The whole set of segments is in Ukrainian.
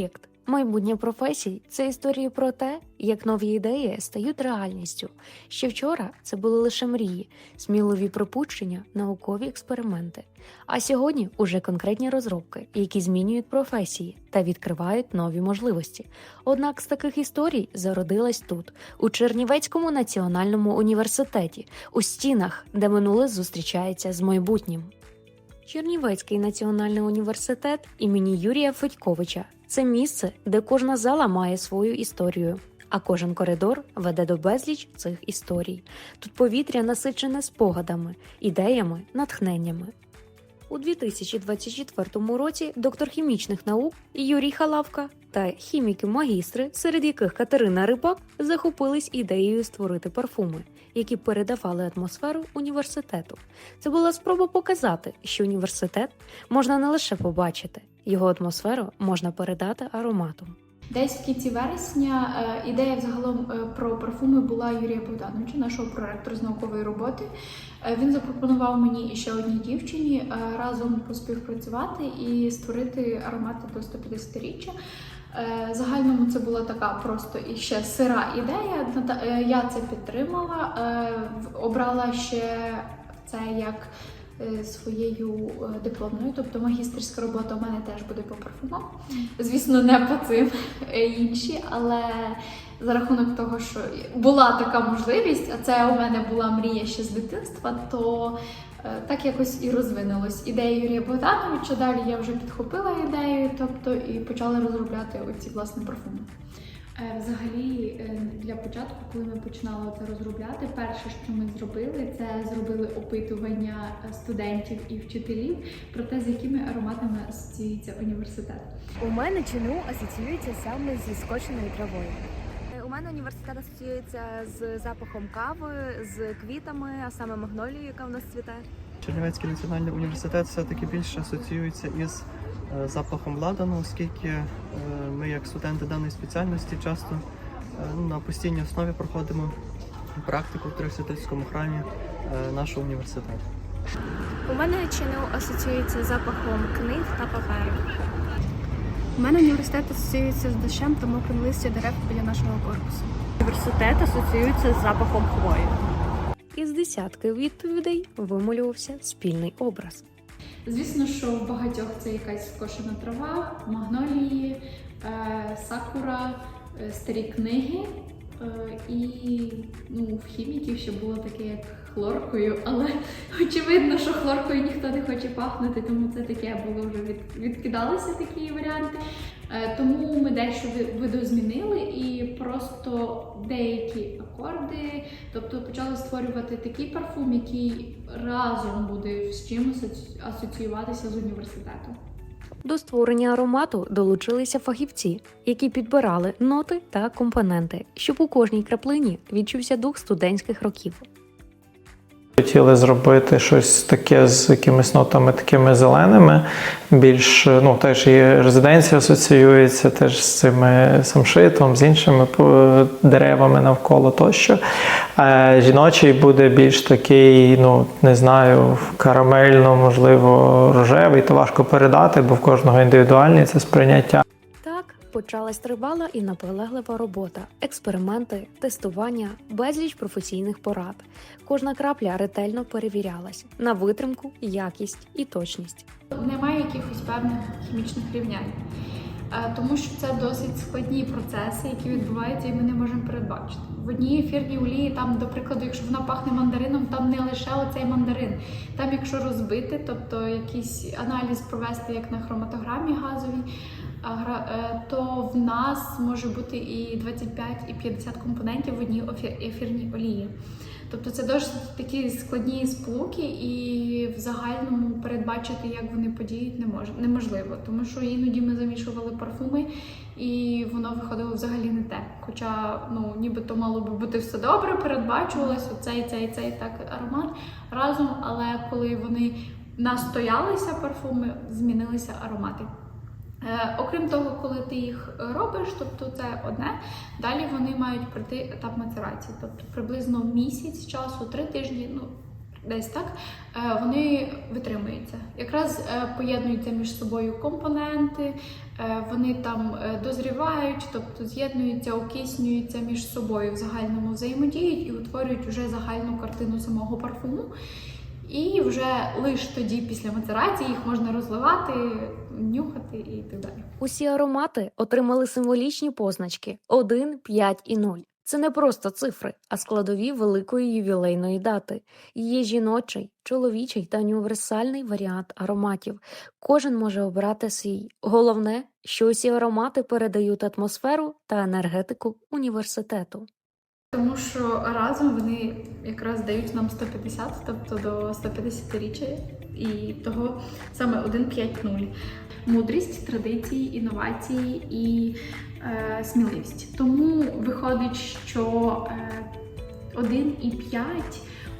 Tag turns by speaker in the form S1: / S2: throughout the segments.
S1: проєкт. Майбутнє професій це історії про те, як нові ідеї стають реальністю. Ще вчора це були лише мрії, сміливі припущення, наукові експерименти. А сьогодні уже конкретні розробки, які змінюють професії та відкривають нові можливості. Однак з таких історій зародилась тут, у Чернівецькому національному університеті, у стінах, де минуле зустрічається з майбутнім. Чернівецький національний університет імені Юрія Федьковича це місце, де кожна зала має свою історію, а кожен коридор веде до безліч цих історій. Тут повітря насичене спогадами, ідеями, натхненнями. У 2024 році доктор хімічних наук Юрій Халавка та хіміки-магістри, серед яких Катерина Рибак, захопились ідеєю створити парфуми, які передавали атмосферу університету. Це була спроба показати, що університет можна не лише побачити, його атмосферу можна передати ароматом.
S2: Десь в кінці вересня е, ідея взагалом е, про парфуми була Юрія Богдановича, нашого проректора з наукової роботи. Е, Він запропонував мені і ще одній дівчині разом поспівпрацювати і створити аромати до 150-річчя. Е, Загальному це була така просто і ще сира ідея. Я це підтримала, обрала ще це як своєю е, дипломною, тобто магістерська робота у мене теж буде по парфумам. Звісно, не по цим е, інші, але за рахунок того, що була така можливість, а це у мене була мрія ще з дитинства, то е, так якось і розвинулось. Ідея Юрія Богдановича. Далі я вже підхопила ідею, тобто і почала розробляти оці власне парфуми.
S3: Е, Взагалі, е, для початку, коли ми починали це розробляти, перше, що ми зробили, це зробили опитування е, студентів і вчителів про те, з якими ароматами асоціюється університет.
S4: У мене чину асоціюється саме зі скоченою травою.
S5: У мене університет асоціюється з запахом кави, з квітами, а саме магнолією, яка в нас цвіте.
S6: Чернівецький національний університет все-таки більше асоціюється із е, запахом ладану, оскільки е, ми, як студенти даної спеціальності, часто е, ну, на постійній основі проходимо практику в Трьохсвятильському храмі нашого університету.
S7: У мене чину асоціюється з запахом книг та паперу.
S8: У мене університет асоціюється з дощем та мокрим листя дерев біля нашого корпусу.
S4: Університет асоціюється з запахом хвої.
S1: Із десятки відповідей вималювався спільний образ.
S3: Звісно, що в багатьох це якась скошена трава, магнолії, е, сакура, е, старі книги. Е, І ну, в хіміків ще було таке, як хлоркою, але очевидно, що хлоркою ніхто не хоче пахнути, тому це таке було вже від, відкидалися такі варіанти. Е, Тому ми дещо ви- видозмінили і просто деякі акорди, тобто почали створювати такий парфум, який разом буде з чимось асоціюватися з університетом.
S1: До створення аромату долучилися фахівці, які підбирали ноти та компоненти, щоб у кожній краплині відчувся дух студентських років.
S9: Хотіли зробити щось таке з якимись нотами такими зеленими. Більш ну теж і резиденція асоціюється теж з цими самшитом, з іншими деревами навколо тощо. А жіночий буде більш такий, ну не знаю, карамельно, можливо, рожевий. То важко передати, бо в кожного індивідуальне це сприйняття.
S1: Почалась тривала і наполеглива робота, експерименти, тестування, безліч професійних порад. Кожна крапля ретельно перевірялась на витримку, якість і точність.
S2: Немає якихось певних хімічних рівнянь, Е, тому що це досить складні процеси, які відбуваються, і ми не можемо передбачити. В одній ефірній олії, там, до прикладу, якщо вона пахне мандарином, там не лише оцей мандарин. Там, якщо розбити, тобто якийсь аналіз провести як на хроматограмі газовій, то в нас може бути і 25, і 50 компонентів в одній ефірній олії. Тобто це досить такі складні сполуки, і в загальному передбачити, як вони подіють, не мож, неможливо. Тому що іноді ми замішували парфуми, і воно виходило взагалі не те. Хоча, ну, нібито мало би бути все добре, передбачувалось оцей, цей, цей так аромат разом, але коли вони настоялися парфуми, змінилися аромати. Е, окрім того, коли ти їх робиш, тобто це одне, далі вони мають пройти етап мацерації, тобто приблизно місяць часу, три тижні, ну десь так, е, вони витримуються. Якраз е, поєднуються між собою компоненти, вони там дозрівають, тобто з'єднуються, окиснюються між собою в загальному взаємодіють і утворюють вже загальну картину самого парфуму. І вже лише тоді, після мацерації, їх можна розливати, нюхати і так далі.
S1: Усі аромати отримали символічні позначки 1, 5 і 0. Це не просто цифри, а складові великої ювілейної дати. Є жіночий, чоловічий та універсальний варіант ароматів. Кожен може обрати свій. Головне, що усі аромати передають атмосферу та енергетику університету.
S2: Тому що разом вони якраз дають нам 150, тобто до 150-річчя, і того саме 1.5.0. Мудрість, традиції, інновації і е, сміливість. Тому виходить, що е, 1.5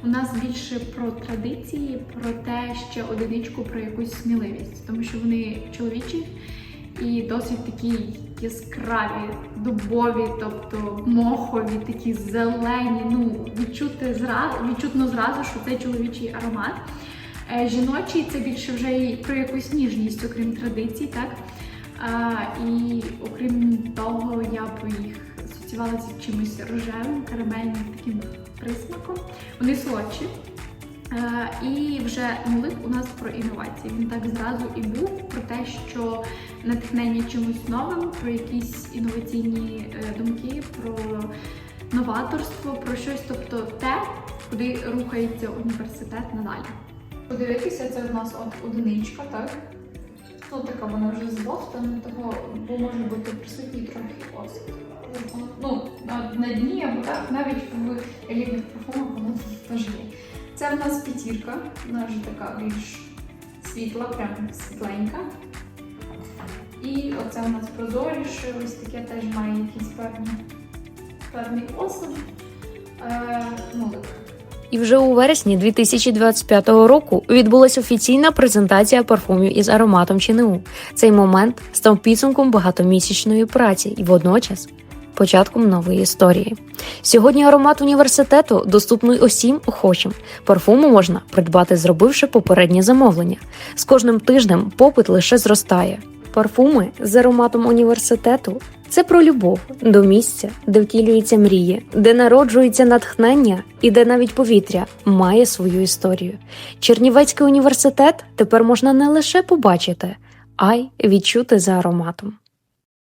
S2: у нас більше про традиції, про те, ще одиничку про якусь сміливість, тому що вони чоловічі і досить такі яскраві, дубові, тобто мохові, такі зелені. Ну, відчути зразу, відчутно зразу, що це чоловічий аромат. Е, Жіночий це більше вже і про якусь ніжність, окрім традицій, так? А, і окрім того, я б їх асоціювала з чимось рожевим, карамельним таким присмаком. Вони солодші. Е, І вже нулик у нас про інновації. Він так зразу і був про те, що натхнення чимось новим, про якісь інноваційні е, думки, про новаторство, про щось, тобто те, куди рухається університет надалі. Подивитися, це в нас от одиничка, так? Ну, така вона вже збовтана, того, бо може бути присутній трохи осад. Ну, на дні або так, навіть в елітних парфумах воно теж є. Це в нас п'ятірка, вона вже така більш світла, прям світленька. І оце у нас прозоріше, ось таке теж має якийсь певний, певний осад. Е,
S1: І вже у вересні 2025 року відбулася офіційна презентація парфумів із ароматом ЧНУ. Цей момент став підсумком багатомісячної праці і водночас початком нової історії. Сьогодні аромат університету доступний усім охочим. Парфуму можна придбати, зробивши попереднє замовлення. З кожним тижнем попит лише зростає. Парфуми з ароматом університету це про любов до місця, де втілюються мрії, де народжується натхнення і де навіть повітря має свою історію. Чернівецький університет тепер можна не лише побачити, а й відчути за ароматом.